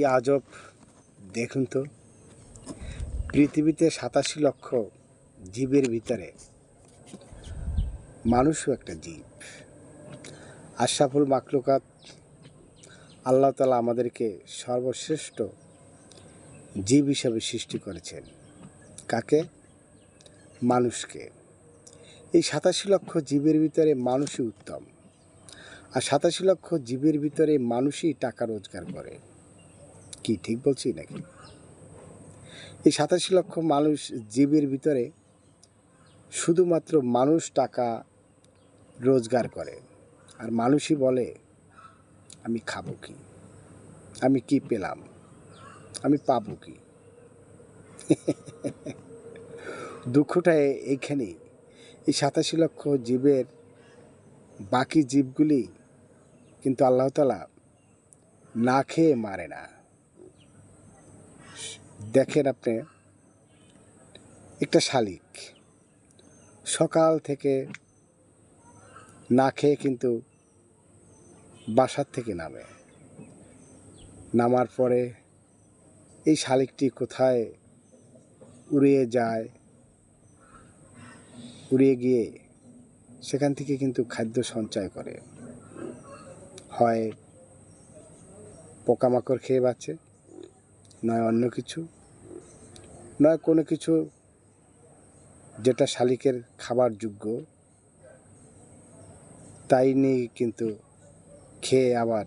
কি আজব? দেখুন তো। পৃথিবীতে সাতাশি লক্ষ জীবের ভিতরে মানুষও একটা জীব। আশরাফুল মাকলুকাত আল্লাহ তালা আমাদেরকে সর্বশ্রেষ্ঠ জীব হিসাবে সৃষ্টি করেছেন। কাকে? মানুষকে। এই সাতাশি লক্ষ জীবের ভিতরে মানুষই উত্তম। আর সাতাশি লক্ষ জীবের ভিতরে মানুষই টাকা রোজগার করে। কি, ঠিক বলছি নাকি? এই সাতাশি লক্ষ মানুষ জীবের ভিতরে শুধুমাত্র মানুষ টাকা রোজগার করে। আর মানুষই বলে, আমি খাব কি? আমি কি পেলাম? আমি পাবো কি? দুঃখটা এইখানেই। এই সাতাশি লক্ষ জীবের বাকি জীবগুলি কিন্তু আল্লাহতালা না খেয়ে মারে না। দেখেন আপনি, একটা শালিক সকাল থেকে না খেয়ে কিন্তু বাসার থেকে নামে। নামার পরে এই শালিকটি কোথায়? উড়িয়ে যায়। উড়িয়ে গিয়ে সেখান থেকে কিন্তু খাদ্য সঞ্চয় করে। হয় পোকামাকড় খেয়ে বাঁচে। নয় অন্য কিছু, নয় কোনো কিছু যেটা শালিকের খাবার যোগ্য। তাই নিয়ে কিন্তু খেয়ে আবার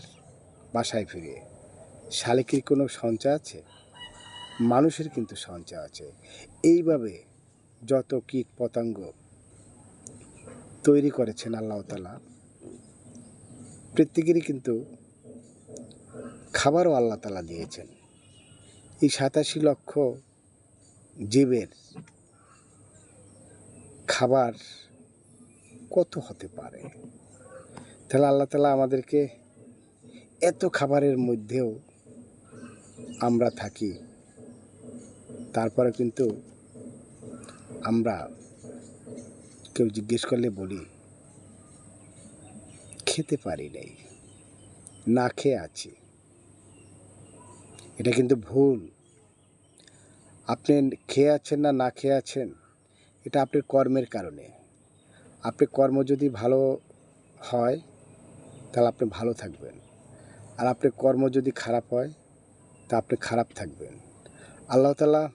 বাসায় ফিরে। শালিকের কোনো সঞ্চয় আছে? মানুষের কিন্তু সঞ্চয় আছে। এইভাবে যত কীট পতঙ্গ তৈরি করেছেন আল্লাহ তালা প্রত্যেকেরই কিন্তু খাবারও আল্লাহ তালা দিয়েছেন। এই সাতাশি লক্ষ জীবের খাবার কত হতে পারে? তাহলে আল্লাহ তালা আমাদেরকে এত খাবারের মধ্যেও আমরা থাকি, তারপরে কিন্তু আমরা কেউ জিজ্ঞেস করলে বলি, খেতে পারি নাই, না খেয়ে আছি। এটা কিন্তু ভুল। আপনি খেয়ে আছেন না না খেয়ে আছেন, এটা আপনার কর্মের কারণে। আপনি কর্ম যদি ভালো হয়, তাহলে আপনি ভালো থাকবেন। আর আপনার কর্ম যদি খারাপ হয়, তা আপনি খারাপ থাকবেন। আল্লাহ তালা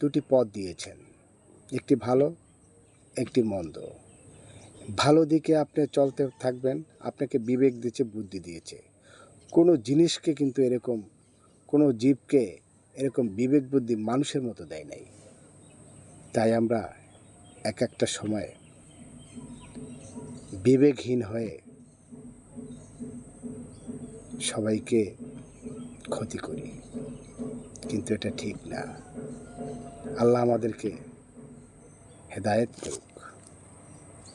দুটি পথ দিয়েছেন, একটি ভালো, একটি মন্দ। ভালো দিকে আপনি চলতে থাকবেন, আপনাকে বিবেক দিয়েছে, বুদ্ধি দিয়েছে। কোনো জিনিসকে কিন্তু এরকম কোনো জীবকে এরকম বিবেক বুদ্ধি মানুষের মতো দেয় নাই। তাই আমরা এক একটা সময় বিবেকহীন হয়ে সবাইকে ক্ষতি করি। কিন্তু এটা ঠিক না। আল্লাহ আমাদেরকে হেদায়েত করুক।